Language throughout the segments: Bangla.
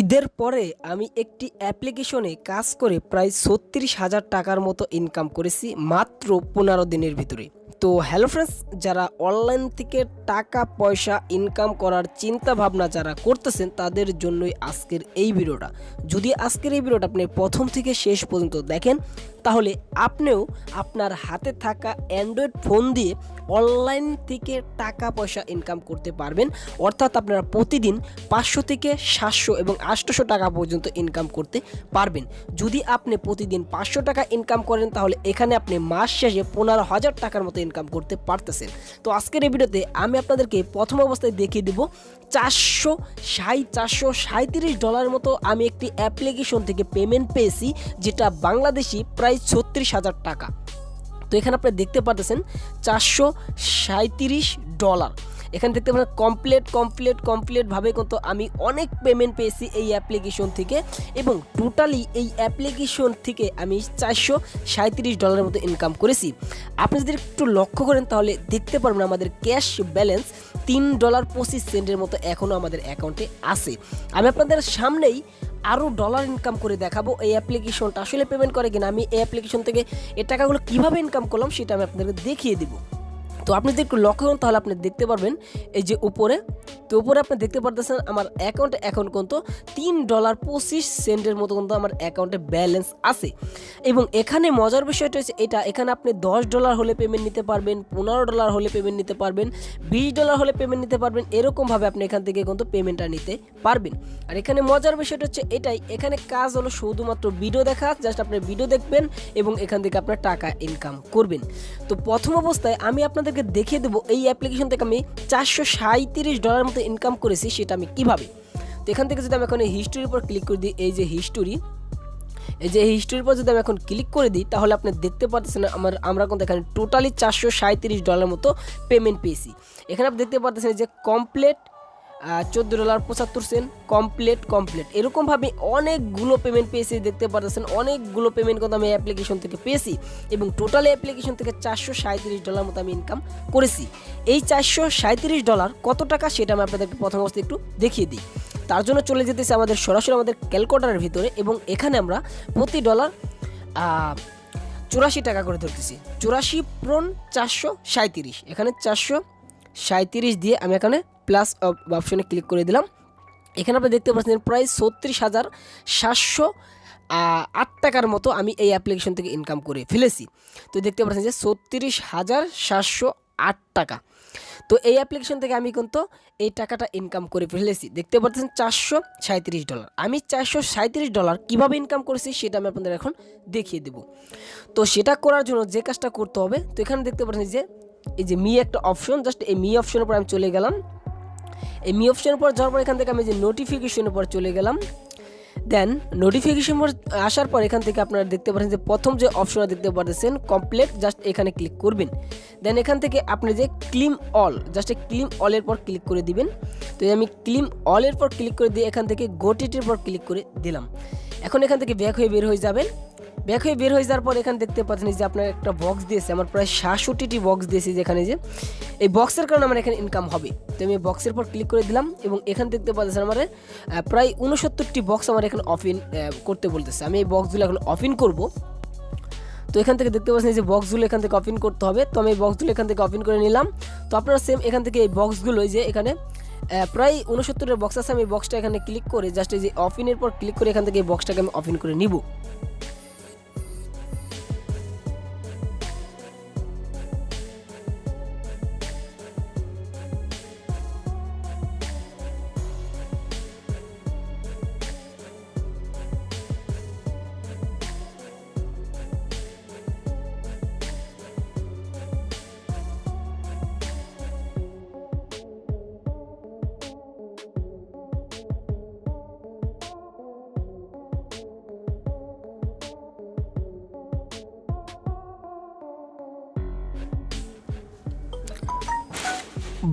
ঈদের পরে আমি একটি অ্যাপ্লিকেশনে কাজ করে প্রায় ছত্রিশ হাজার টাকার মতো ইনকাম করেছি মাত্র পনেরো দিনের ভিতরে। তো হ্যালো ফ্রেন্ডস যারা অনলাইন থেকে টাকা, পয়সা ইনকাম করার চিন্তা ভাবনা যারা করতেছেন, তাদের জন্যই আজকের এই ভিডিওটা। যদি আজকের এই ভিডিওটা আপনি প্রথম থেকে শেষ পর্যন্ত দেখেন তাহলে আপনিও আপনার হাতে থাকা অ্যান্ড্রয়েড ফোন দিয়ে অনলাইন থেকে টাকা পয়সা ইনকাম করতে পারবেন। অর্থাৎ আপনারা প্রতিদিন পাঁচশো থেকে সাতশো এবং আটশোশো টাকা পর্যন্ত ইনকাম করতে পারবেন। যদি আপনি প্রতিদিন পাঁচশো টাকা ইনকাম করেন, তাহলে এখানে আপনি মাস শেষে পনেরো হাজার টাকার মতো ইনকাম করতে পারতেছেন। তো আজকের এই ভিডিওতে আমি আপনাদেরকে প্রথম অবস্থায় দেখিয়ে দেবো, চারশো সাই, চারশো সাঁত্রিশ ডলার মতো আমি একটি অ্যাপ্লিকেশন থেকে পেমেন্ট পেয়েছি, যেটা বাংলাদেশি প্রায় ছত্রিশ হাজার টাকা। তো এখানে আপনি দেখতে পাচ্ছেন চারশো সাঁত্রিশ ডলার। এখানে দেখতে পাচ্ছেন কমপ্লিট কমপ্লিট কমপ্লিটভাবে কিন্তু আমি অনেক পেমেন্ট পেয়েছি এই অ্যাপ্লিকেশন থেকে এবং টোটালি এই অ্যাপ্লিকেশন থেকে আমি চারশো সাঁত্রিশ ডলারের মতো ইনকাম করেছি। আপনি যদি একটু লক্ষ্য করেন তাহলে দেখতে পারবেন আমাদের ক্যাশ ব্যালেন্স তিন ডলার পঁচিশ সেন্টের মতো এখনও আমাদের অ্যাকাউন্টে আছে। আমি আপনাদের সামনেই আরও ডলার ইনকাম করে দেখাবো এই অ্যাপ্লিকেশনটা আসলে পেমেন্ট করে কিনা? আমি এই অ্যাপ্লিকেশন থেকে এই টাকাগুলো কীভাবে ইনকাম করলাম, সেটা আমি আপনাদেরকে দেখিয়ে দিব। তো আপনি যদি একটু লক্ষ্য করেন, তাহলে আপনি দেখতে পারবেন এই যে উপরে। তো উপরে আপনি দেখতে পারতেছেন আমার অ্যাকাউন্টে এখন কিন্তু তিন ডলার পঁচিশ সেন্টের মতো কিন্তু আমার অ্যাকাউন্টে ব্যালেন্স আছে। এবং এখানে মজার বিষয়টা হচ্ছে এটা, এখানে আপনি দশ ডলার হলে পেমেন্ট নিতে পারবেন, পনেরো ডলার হলে পেমেন্ট নিতে পারবেন, বিশ ডলার হলে পেমেন্ট নিতে পারবেন, এরকমভাবে আপনি এখান থেকে কিন্তু পেমেন্টটা নিতে পারবেন। আর এখানে মজার বিষয়টা হচ্ছে এটাই, এখানে কাজ হলো শুধুমাত্র ভিডিও দেখা জাস্ট আপনি ভিডিও দেখবেন এবং এখান থেকে আপনার টাকা ইনকাম করবেন। তো প্রথম অবস্থায় আমি আপনাদেরকে দেখিয়ে দেবো, এই অ্যাপ্লিকেশন থেকে আমি চারশো সাঁত্রিশ ডলার মতো ইনকাম করেছি, সেটা আমি কীভাবে? তো এখান থেকে যদি আমি এখন এই হিস্টোরির উপর ক্লিক করে দিই, এই যে হিস্টোরি এই যে হিস্টোরির উপর যদি আমি এখন ক্লিক করে দিই, তাহলে আপনি দেখতে পাচ্ছেন আমার, আমরা কিন্তু এখানে টোটালি চারশো সাঁত্রিশ ডলার মতো পেমেন্ট পেয়েছি। এখানে আপনি দেখতে পাচ্ছেন যে কমপ্লিট চোদ্দ ডলার পঁচাত্তর সেন্ট কমপ্লিট কমপ্লিট এরকমভাবে অনেকগুলো পেমেন্ট পেয়েছি, দেখতে পাচ্ছেন অনেকগুলো পেমেন্ট কিন্তু আমি অ্যাপ্লিকেশন থেকে পেয়েছি এবং টোটাল অ্যাপ্লিকেশন থেকে চারশো সাঁত্রিশ ডলার মতো আমি ইনকাম করেছি। এই চারশো সাঁত্রিশ ডলার কত টাকা সেটা আমি আপনাদেরকে প্রথম অবস্থায় একটু দেখিয়ে দিই। তার জন্য চলে যেতেছে আমাদের সরাসরি আমাদের ক্যালকুলেটারের ভিতরে এবং এখানে আমরা প্রতি ডলার চুরাশি টাকা করে ধরতেছি। চুরাশি প্রন চারশো সাঁত্রিশ এখানে চারশো সাঁত্রিশ দিয়ে আমি এখানে প্লাস অপশনে ক্লিক করে দিলাম। এখানে আপনি দেখতে পাচ্ছেন প্রায় ছত্রিশ হাজার সাতশো আট টাকার মতো আমি এই অ্যাপ্লিকেশন থেকে ইনকাম করে ফেলেছি। তো দেখতে পাচ্ছেন যে ছত্রিশ হাজার সাতশো আট টাকা। তো এই অ্যাপ্লিকেশন থেকে আমি কিন্তু এই টাকাটা ইনকাম করে ফেলেছি। দেখতে পাচ্ছেন চারশো সাঁত্রিশ ডলার। আমি চারশো সাঁত্রিশ ডলার কীভাবে ইনকাম করেছি সেটা আমি আপনাদের এখন দেখিয়ে দেব। তো সেটা করার জন্য যে কাজটা করতে হবে, তো এখানে দেখতে পাচ্ছেন যে এই যে মি একটা অপশন জাস্ট এই মি অপশনের পর আমি চলে গেলাম। এই মি অপশনের পর যাওয়ার পর এখান থেকে আমি যে নোটিফিকেশনের পর চলে গেলাম। দেন নোটিফিকেশন আসার পর এখান থেকে আপনারা দেখতে পাচ্ছেন যে প্রথম যে অপশনটা দেখতে পাচ্ছেন কমপ্লিট জাস্ট এখানে ক্লিক করবেন। দেন এখান থেকে আপনি যে ক্লিম অল জাস্ট ক্লিম অলের পর ক্লিক করে দিবেন। তো আমি ক্লিম অলের পর ক্লিক করে দিয়ে এখান থেকে গোটিটির পর ক্লিক করে দিলাম। এখন এখান থেকে ব্যাক হয়ে বের হয়ে যাবেন। ব্যাক হয়ে বের হয়ে যাওয়ার পর এখানে দেখতে পাচ্ছেন যে আপনার একটা বক্স দিয়েছে, আমার প্রায় সাতষট্টিটি বক্স দিয়েছে যেখানে যে এই বক্সের কারণে আমার এখানে ইনকাম হবে। তো আমি বক্সের পর ক্লিক করে দিলাম এবং এখানে দেখতে পাচ্ছেন আমার প্রায় উনসত্তরটি বক্স আমার এখানে অফ ইন করতে বলতেছে। আমি এই বক্সগুলো এখন অফ ইন করব। তো এখান থেকে দেখতে পাচ্ছেন যে বক্সগুলো এখান থেকে অফিন করতে হবে। তো আমি এই বক্সগুলো এখান থেকে অফিন করে নিলাম। তো আপনারা সেম এখান থেকে এই বক্সগুলো যে এখানে প্রায় উনসত্তরের বক্স আছে। আমি বক্সটা এখানে ক্লিক করে জাস্ট এই যে অফিনের পর ক্লিক করে এখান থেকে এই বক্সটাকে আমি অফিন করে নিব।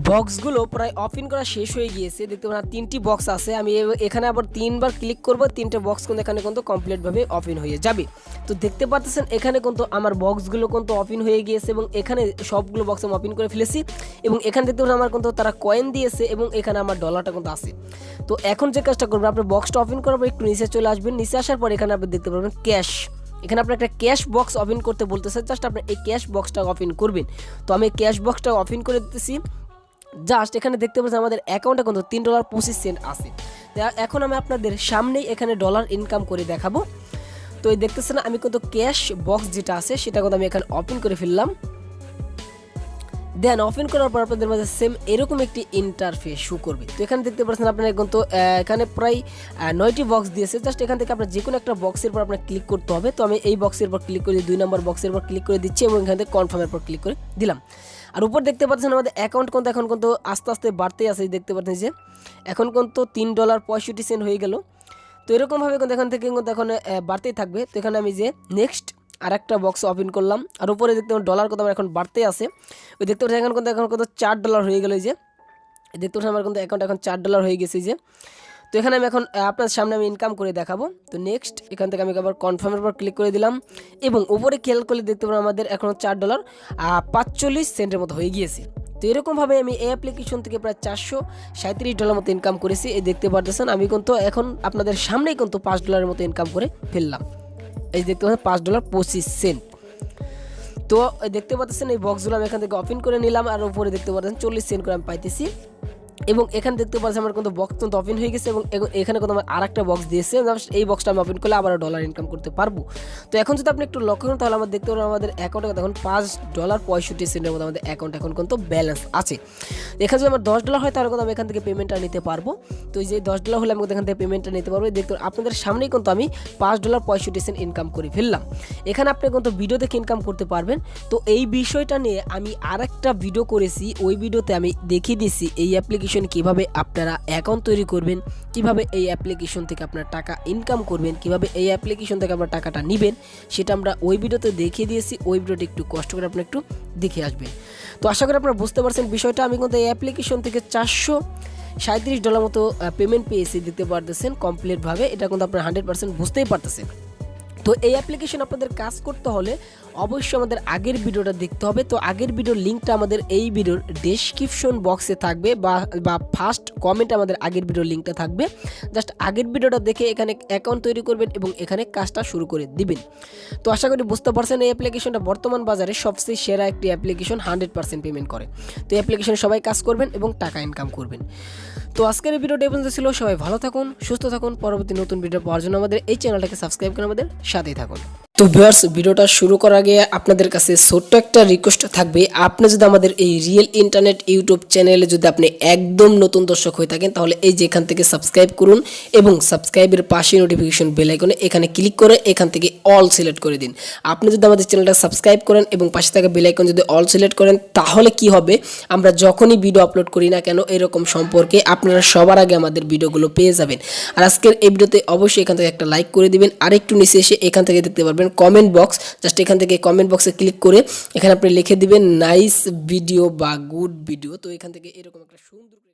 বক্সগুলো প্রায় অফ ইন করা শেষ হয়ে গিয়েছে। দেখতে পারেন তিনটি বক্স আছে। আমি এখানে আবার তিনবার ক্লিক করব, তিনটে বক্স কিন্তু এখানে কিন্তু কমপ্লিটভাবে অফ ইন হয়ে যাবে। তো দেখতে পাচ্ছেন, এখানে কিন্তু আমার বক্সগুলো কিন্তু অফ ইন হয়ে গিয়েছে এবং এখানে সবগুলো বক্স আমি অফ ইন করে ফেলেছি। এবং এখানে দেখতে পাচ্ছেন আমার কিন্তু তারা কয়েন দিয়েছে এবং এখানে আমার ডলারটা কিন্তু আছে। তো এখন যে কাজটা করবেন আপনি বক্সটা অফ ইন করার পর একটু নিচে চলে আসবেন। নিচে আসার পর এখানে আপনি দেখতে পারবেন ক্যাশ এখানে আপনি একটা ক্যাশ বক্স অফ ইন করতে বলতেছে জাস্ট আপনি এই ক্যাশ বক্সটা অফ ইন করবেন। তো আমি ক্যাশ বক্সটা অফ ইন করে দিতেছি। জাস্ট এখানে দেখতে পাচ্ছেন আমাদের অ্যাকাউন্টে কিন্তু তিন ডলার পঁচিশ সেন্ট আছে। এখন আমি আপনাদের সামনেই এখানে ডলার ইনকাম করে দেখাবো। তো এই দেখতেছেন আমি কিন্তু ক্যাশ বক্স যেটা আছে, সেটা কিন্তু আমি এখানে ওপেন করে ফেললাম। দেন ওপেন করার পর আপনাদের মাঝে সেম এরকম একটি ইন্টারফেস শো করবে। তো এখানে দেখতে পাচ্ছেন আপনারা কিন্তু আহ, এখানে প্রায় নয়টি বক্স দিয়েছে। জাস্ট এখান থেকে আপনার যে কোনো একটা বক্সের পর আপনার ক্লিক করতে হবে। তো আমি এই বক্সের পর ক্লিক করে দুই নম্বর বক্সের পর ক্লিক করে দিচ্ছি এবং এখান থেকে কনফার্মের পর ক্লিক করে দিলাম। আর উপর দেখতে পাচ্ছেন আমাদের অ্যাকাউন্ট কিন্তু এখন কিন্তু আস্তে আস্তে বাড়তেই আছে। দেখতে পাচ্ছেন যে এখন কিন্তু তিন ডলার পঁয়ষট্টি সেন্ট হয়ে গেল। তো এরকমভাবে কিন্তু এখান থেকে কিন্তু এখন বাড়তেই থাকবে। তো এখানে আমি যে নেক্সট আর একটা বক্স ওপেন করলাম। আর উপরে দেখতে পাবেন ডলার কত আমার এখন বাড়তে আছে। ওই দেখতে পাচ্ছি এখন কিন্তু এখন কত চার ডলার হয়ে গেল যে। দেখতে পাচ্ছেন আমার কিন্তু অ্যাকাউন্ট এখন চার ডলার হয়ে গেছে যে। তো এখানে আমি এখন আপনার সামনে আমি ইনকাম করে দেখাবো। তো নেক্সট এখান থেকে আমি আবার কনফার্মের পর ক্লিক করে দিলাম। এবং উপরে খেয়াল করলে দেখতে পাবেন আমাদের এখন চার ডলার পাঁচচল্লিশ সেন্টের মতো হয়ে গিয়েছে। তো এরকমভাবে আমি এই অ্যাপ্লিকেশন থেকে প্রায় চারশো সাঁত্রিশ ডলার মতো ইনকাম করেছি। এই দেখতে পারতেছেন, আমি কিন্তু এখন আপনাদের সামনেই কিন্তু পাঁচ ডলারের মতো ইনকাম করে ফেললাম। এই দেখতে পাচ্ছেন পাঁচ ডলার পঁচিশ সেন্ট। তো দেখতে পাচ্ছেন এই বক্সগুলো আমি এখান থেকে অপেন করে নিলাম, আর উপরে দেখতে পাচ্ছেন চল্লিশ সেন্ট করে আমি পাইতেছি। এবং এখানে দেখতে পাচ্ছেন আমার কিন্তু বক্স কিন্তু ওপেন হয়ে গেছে এবং এখানে কিন্তু আমার আর একটা বক্স দিয়েছে এই বক্সটা আমি ওপেন করলে আবার ডলার ইনকাম করতে পারব। তো এখন যদি আপনি একটু লক্ষ্য করেন, তাহলে আমার দেখতে পারেন আমাদের অ্যাকাউন্টে এখন পাঁচ ডলার পঁয়ষট্টি সেন্টের মতো আমাদের অ্যাকাউন্ট এখন কিন্তু ব্যালেন্স আছে। এখানে যদি আমার দশ ডলার হয়, তাহলে কিন্তু আমি এখান থেকে পেমেন্টটা নিতে পারব। তো যে দশ ডলার হলে আমি এখান থেকে পেমেন্টটা নিতে পারব। দেখতে আপনাদের সামনেই কিন্তু আমি পাঁচ ডলার পঁয়ষট্টি সেন্ট ইনকাম করে ফেললাম। এখানে আপনি কিন্তু ভিডিও দেখে ইনকাম করতে পারবেন। তো এই বিষয়টা নিয়ে আমি আর একটা ভিডিও করেছি। ওই ভিডিওতে আমি দেখিয়ে দিয়েছি। এই অ্যাপ্লিকেশন কীভাবে আপনারা অ্যাকাউন্ট তৈরি করবেন, কীভাবে এই অ্যাপ্লিকেশন থেকে আপনার টাকা ইনকাম করবেন, কীভাবে এই অ্যাপ্লিকেশন থেকে আপনার টাকাটা নেবেন, সেটা আমরা ওই ভিডিওতে দেখিয়ে দিয়েছি। ওই ভিডিওটি একটু কষ্ট করে আপনি একটু দেখে আসবেন। তো আশা করি আপনারা বুঝতে পারছেন বিষয়টা। আমি কিন্তু এই অ্যাপ্লিকেশন থেকে চারশো সাঁত্রিশ ডলার মতো পেমেন্ট পেয়েছি, দিতে পারতেছেন কমপ্লিটভাবে এটা কিন্তু আপনার হান্ড্রেড পার্সেন্ট বুঝতেই পারতেছেন। তো এই অ্যাপ্লিকেশন আপনাদের কাজ করতে হলে অবশ্যই আমাদের আগের ভিডিওটা দেখতে হবে। তো আগের ভিডিওর লিঙ্কটা আমাদের এই ভিডিওর ডেসক্রিপশন বক্সে থাকবে বা বা ফার্স্ট কমেন্ট আমাদের আগের ভিডিওর লিঙ্কটা থাকবে। জাস্ট আগের ভিডিওটা দেখে এখানে অ্যাকাউন্ট তৈরি করবেন এবং এখানে কাজটা শুরু করে দিবেন। তো আশা করি বুঝতে পারছেন এই অ্যাপ্লিকেশনটা বর্তমান বাজারে সবচেয়ে সেরা একটি অ্যাপ্লিকেশন হান্ড্রেড পার্সেন্ট পেমেন্ট করে। তো অ্যাপ্লিকেশনে সবাই কাজ করবেন এবং টাকা ইনকাম করবেন। তো আজকের এই ভিডিওটা পর্যন্ত ছিল। সবাই ভালো থাকুন, সুস্থ থাকুন। পরবর্তী নতুন ভিডিও পাওয়ার জন্য আমাদের এই চ্যানেলটাকে সাবস্ক্রাইব করে আমাদের সাথেই থাকুন। তো ভিউয়ার্স, ভিডিওটা শুরু করার আগে আপনাদের কাছে ছোট্ট একটা রিকোয়েস্ট থাকবে। আপনি যদি আমাদের এই রিয়েল ইন্টারনেট ইউটিউব চ্যানেলে যদি আপনি একদম নতুন দর্শক হয়ে থাকেন, তাহলে এই যে এখান থেকে সাবস্ক্রাইব করুন এবং সাবস্ক্রাইবের পাশে নোটিফিকেশন বেল আইকনে এখানে ক্লিক করে এখান থেকে অল সিলেক্ট করে দিন। আপনি যদি আমাদের চ্যানেলটা সাবস্ক্রাইব করেন এবং পাশে থাকা বেল আইকন যদি অল সিলেক্ট করেন, তাহলে কি হবে? আমরা যখনই ভিডিও আপলোড করি না কেন, এরকম সম্পর্কে আপনারা সবার আগে আমাদের ভিডিওগুলো পেয়ে যাবেন। আর আজকের এই ভিডিওতে অবশ্যই এখান থেকে একটা লাইক করে দিবেন। আর একটু নিচে এসে এখান থেকে দেখতে পারবেন কমেন্ট বক্স জাস্ট এখান থেকে কমেন্ট বক্সে ক্লিক করে এখানে আপনি লিখে দিবেন নাইস ভিডিও বা গুড ভিডিও তো এখান থেকে এরকম একটা সুন্দর